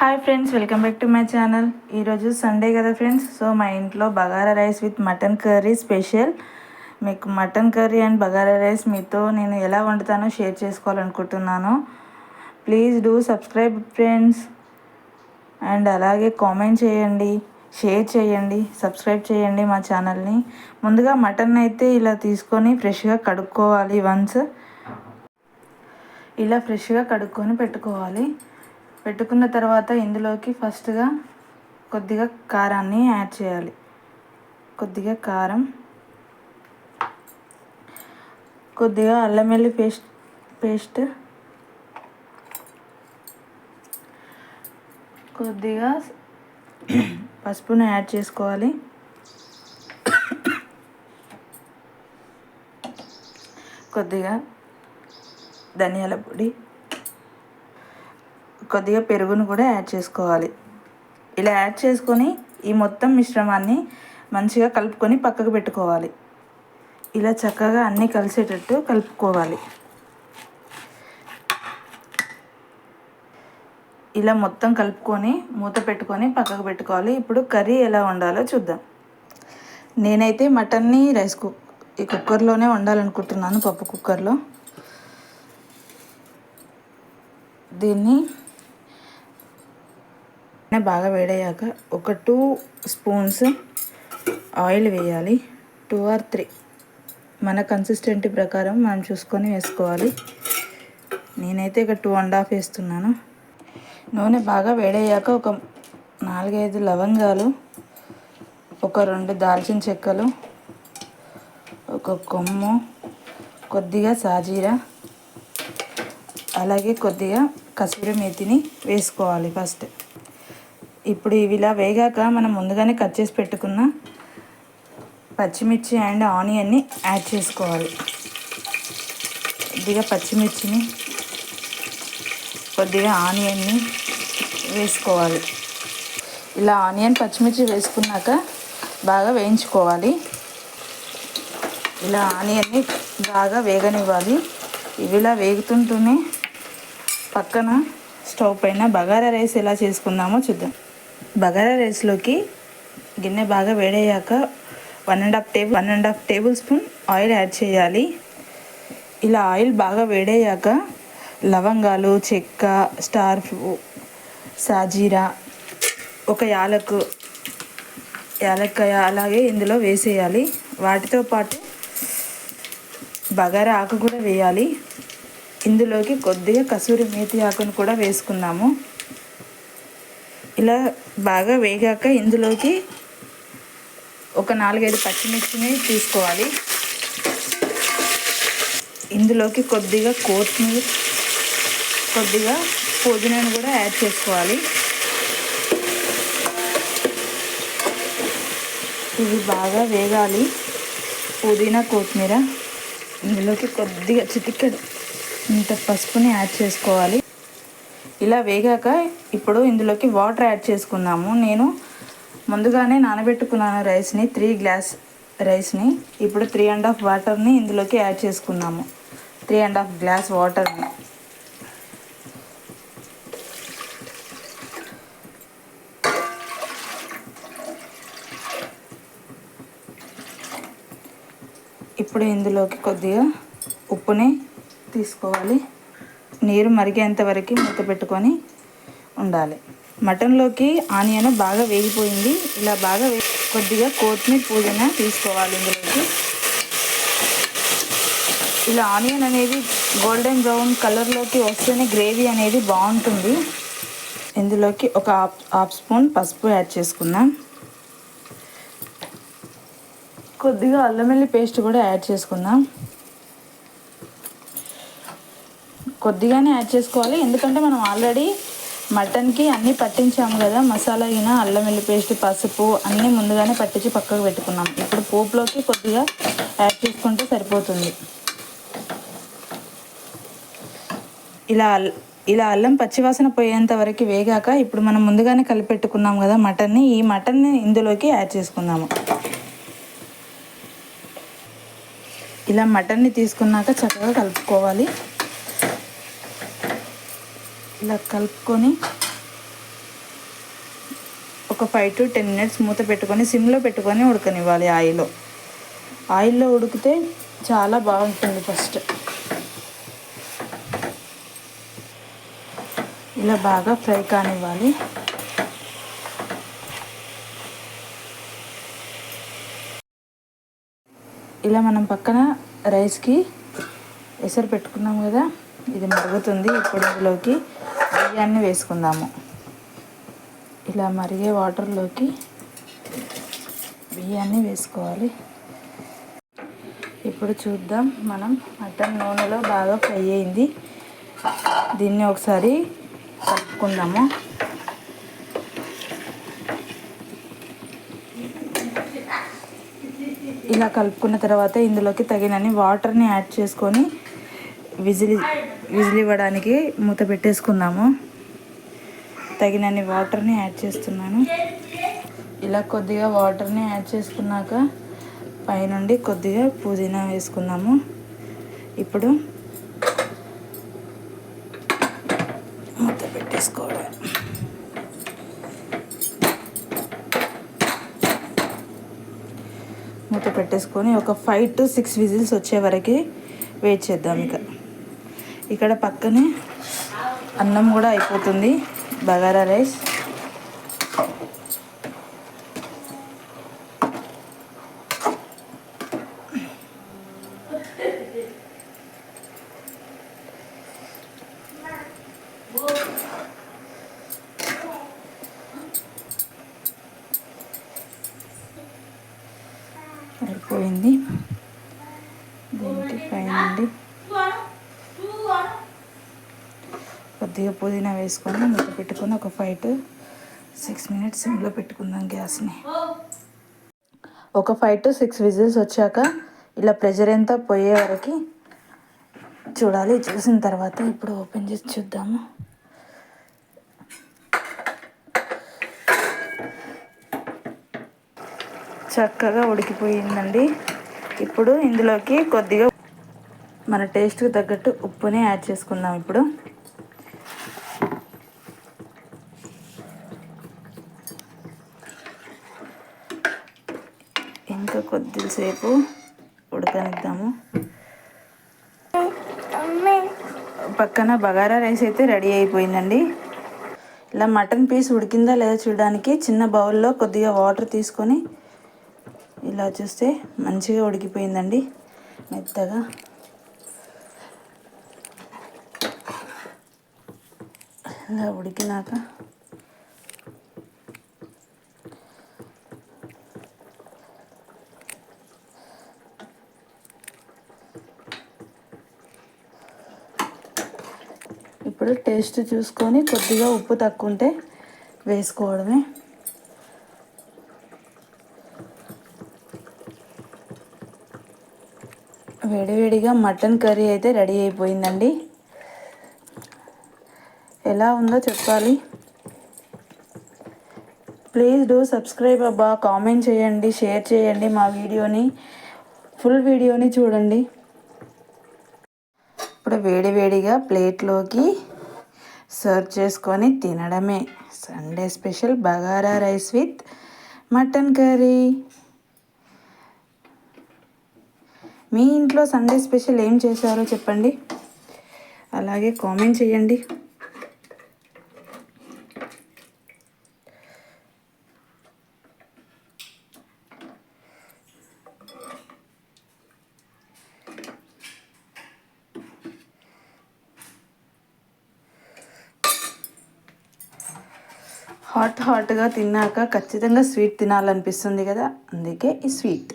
Hi friends welcome back to my channel ఈరోజు Sunday కదా friends so మా ఇంట్లో bagara rice with mutton curry special మీకు mutton curry and bagara rice మీతో నేను ఎలా వండుతానో షేర్ చేసుకోవాలనుకుంటున్నాను. Please do subscribe friends and అలాగే కామెంట్ చేయండి షేర్ చేయండి సబ్స్క్రైబ్ చేయండి మా ఛానల్ని ముందుగా మటన్ అయితే ఇలా తీసుకొని ఫ్రెష్గా కడుక్కోవాలి వన్స్ ఇలా ఫ్రెష్గా కడుక్కొని పెట్టుకోవాలి. పెట్టుకున్న తర్వాత ఇందులోకి ఫస్ట్గా కొద్దిగా కారాన్ని యాడ్ చేయాలి. కొద్దిగా కారం. కొద్దిగా అల్లం వెల్లి పేస్ట్ పేస్ట్. కొద్దిగా పసుపును యాడ్ చేసుకోవాలి. కొద్దిగా ధనియాల పొడి. కొద్దిగా పెరుగును కూడా యాడ్ చేసుకోవాలి. ఇలా యాడ్ చేసుకొని ఈ మొత్తం మిశ్రమాన్ని మంచిగా కలుపుకొని పక్కకు పెట్టుకోవాలి. ఇలా చక్కగా అన్నీ కలిసేటట్టు కలుపుకోవాలి. ఇలా మొత్తం కలుపుకొని మూత పెట్టుకొని పక్కకు పెట్టుకోవాలి. ఇప్పుడు కర్రీ ఎలా వండాలో చూద్దాం. నేనైతే మటన్ని రైస్ కుక్ ఈ కుక్కర్లోనే వండాలనుకుంటున్నాను పప్పు కుక్కర్లో. దీన్ని బాగా వేడయ్యాక ఒక టూ స్పూన్స్ ఆయిల్ వేయాలి. Two or three. మన కన్సిస్టెంటీ ప్రకారం మనం చూసుకొని వేసుకోవాలి. నేనైతే ఇక టూ అండ్ హాఫ్ వేస్తున్నాను. నూనె బాగా వేడయ్యాక ఒక నాలుగైదు లవంగాలు ఒక రెండు దాల్చిన చెక్కలు ఒక కొమ్ము కొద్దిగా సాజీరా అలాగే కొద్దిగా కసూరి మేతిని వేసుకోవాలి ఫస్ట్. ఇప్పుడు ఇవి ఇలా వేగాక మనం ముందుగానే కట్ చేసి పెట్టుకున్న పచ్చిమిర్చి అండ్ ఆనియన్ని యాడ్ చేసుకోవాలి. కొద్దిగా పచ్చిమిర్చిని కొద్దిగా ఆనియన్ని వేసుకోవాలి. ఇలా ఆనియన్ పచ్చిమిర్చి వేసుకున్నాక బాగా వేయించుకోవాలి. ఇలా ఆనియన్ని బాగా వేగనివ్వాలి. ఇవి ఇలా వేగుతుంటూనే పక్కన స్టవ్ పైన బగారా రైస్ ఎలా చేసుకుందామో చూద్దాం. బగారా రైస్లోకి గిన్నె బాగా వేడయ్యాక one and half table one and half table spoon oil add చేయాలి. ఇలా ఆయిల్ బాగా వేడయ్యాక లవంగాలు చెక్క స్టార్ సాజీరా ఒక యాలకు యాలక్కాయ అలాగే ఇందులో వేసేయాలి. వాటితో పాటు బగారా ఆకు కూడా వేయాలి. ఇందులోకి కొద్దిగా కసూరి మేతి ఆకును కూడా వేసుకున్నాము. ఇలా బాగా వేగాక ఇందులోకి ఒక నాలుగైదు పచ్చిమిర్చిని తీసుకోవాలి. ఇందులోకి కొద్దిగా కొత్తిమీర కొద్దిగా పుదీనాను కూడా యాడ్ చేసుకోవాలి. ఇవి బాగా వేగాలి. పుదీనా కొత్తిమీర ఇందులోకి కొద్దిగా చిటికెడు ఇంత పసుపుని యాడ్ చేసుకోవాలి. ఇలా వేగాక ఇప్పుడు ఇందులోకి వాటర్ యాడ్ చేసుకుందాము. నేను ముందుగానే నానబెట్టుకున్నాను రైస్ని త్రీ గ్లాస్ రైస్ని ఇప్పుడు త్రీ అండ్ హాఫ్ వాటర్ని ఇందులోకి యాడ్ చేసుకున్నాము త్రీ అండ్ హాఫ్ గ్లాస్ వాటర్ని. ఇప్పుడు ఇందులోకి కొద్దిగా ఉప్పుని తీసుకోవాలి. నీరు మరిగేంత వరకు మూత పెట్టుకొని ఉండాలి. మటన్లోకి ఆనియన్ బాగా వేగిపోయింది. ఇలా బాగా వే కొద్దిగా కొత్తిమీర పుదీనా తీసుకోవాలి ఇందులోకి. ఇలా ఆనియన్ అనేది గోల్డెన్ బ్రౌన్ కలర్లోకి వస్తేనే గ్రేవీ అనేది బాగుంటుంది. ఇందులోకి ఒక హాఫ్ హాఫ్ స్పూన్ పసుపు యాడ్ చేసుకుందాం. కొద్దిగా అల్లం వెల్లి పేస్ట్ కూడా యాడ్ చేసుకుందాం. కొద్దిగానే యాడ్ చేసుకోవాలి. ఎందుకంటే మనం ఆల్రెడీ మటన్కి అన్నీ పట్టించాము కదా. మసాలా అయినా అల్లం వెల్లి పేస్ట్ పసుపు అన్నీ ముందుగానే పట్టించి పక్కకు పెట్టుకున్నాం. ఇప్పుడు పోపులోకి కొద్దిగా యాడ్ చేసుకుంటే సరిపోతుంది. ఇలా ఇలా అల్లం పచ్చివాసన పోయేంత వరకు వేగాక ఇప్పుడు మనం ముందుగానే కలిపెట్టుకున్నాం కదా మటన్ని. ఈ మటన్ని ఇందులోకి యాడ్ చేసుకుందాము. ఇలా మటన్ని తీసుకున్నాక చక్కగా కలుపుకోవాలి. ఇలా కలుపుకొని ఒక ఫైవ్ టు టెన్ మినిట్స్ మూత పెట్టుకొని సిమ్లో పెట్టుకొని ఉడకనివ్వాలి ఆయిల్లో. ఆయిల్లో ఉడికితే చాలా బాగుంటుంది ఫస్ట్ ఇలా బాగా ఫ్రై కానివ్వాలి. ఇలా మనం పక్కన రైస్కి ఎసరు పెట్టుకున్నాం కదా ఇది మరుగుతుంది ఇప్పుడు ఇందులోకి బియ్యాన్ని వేసుకుందాము. ఇలా మరిగే వాటర్లోకి బియ్యాన్ని వేసుకోవాలి. ఇప్పుడు చూద్దాం మనం మటన్ నూనెలో బాగా ఫ్రై అయింది. దీన్ని ఒకసారి కలుపుకుందాము. ఇలా కలుపుకున్న తర్వాత ఇందులోకి తగినన్ని వాటర్ని యాడ్ చేసుకొని విజిల్ విజిల్ ఇవ్వడానికి మూత పెట్టేసుకుందాము. తగినన్ని వాటర్ని యాడ్ చేస్తున్నాను. ఇలా కొద్దిగా వాటర్ని యాడ్ చేసుకున్నాక పైనుండి కొద్దిగా పుదీనా వేసుకుందాము. ఇప్పుడు మూత పెట్టేసుకోవడం మూత పెట్టేసుకొని ఒక ఫైవ్ టు సిక్స్ విజిల్స్ వచ్చే వరకు వెయిట్ చేద్దాం ఇక. ఇక్కడ పక్కనే అన్నం కూడా అయిపోతుంది. బగారా రైస్. కొద్దిగా పుదీనా వేసుకొని మూత పెట్టుకొని ఒక ఫైవ్ టు సిక్స్ మినిట్స్ సిమ్లో పెట్టుకుందాం గ్యాస్ని. ఒక ఫైవ్ టు సిక్స్ విజిల్స్ వచ్చాక ఇలా ప్రెషర్ ఎంత పోయే వరకు చూడాలి. చూసిన తర్వాత ఇప్పుడు ఓపెన్ చేసి చూద్దాము. చక్కగా ఉడికిపోయిందండి. ఇప్పుడు ఇందులోకి కొద్దిగా మన టేస్ట్కి తగ్గట్టు ఉప్పుని యాడ్ చేసుకుందాం ఇప్పుడు. ఇంకా కొద్దిసేపు ఉడకనిద్దాము. పక్కన బగారా రైస్ అయితే రెడీ అయిపోయిందండి. ఇలా మటన్ పీస్ ఉడికిందా లేదా చూడడానికి చిన్న బౌల్లో కొద్దిగా వాటర్ తీసుకొని ఇలా చూస్తే మంచిగా ఉడికిపోయిందండి. మెత్తగా. ఇలా ఉడికినాక ఇప్పుడు టేస్ట్ చూసుకొని కొద్దిగా ఉప్పు తక్కువ ఉంటే వేసుకోవడమే వేడివేడిగా మటన్ కర్రీ అయితే రెడీ అయిపోయిందండి. ఎలా ఉందో చెప్పాలి. ప్లీజ్ డూ సబ్స్క్రైబ్ అబ్బా కామెంట్ చేయండి షేర్ చేయండి మా వీడియోని ఫుల్ వీడియోని చూడండి. ఇప్పుడు వేడివేడిగా ప్లేట్లోకి సర్వ్ చేసుకొని తినడమే. Sunday special bagara rice with mutton curry. మీ ఇంట్లో సండే స్పెషల్ ఏం చేశారో చెప్పండి. అలాగే కామెంట్ చేయండి. హాట్ హాట్గా తిన్నాక ఖచ్చితంగా స్వీట్ తినాలనిపిస్తుంది కదా. అందుకే ఈ స్వీట్.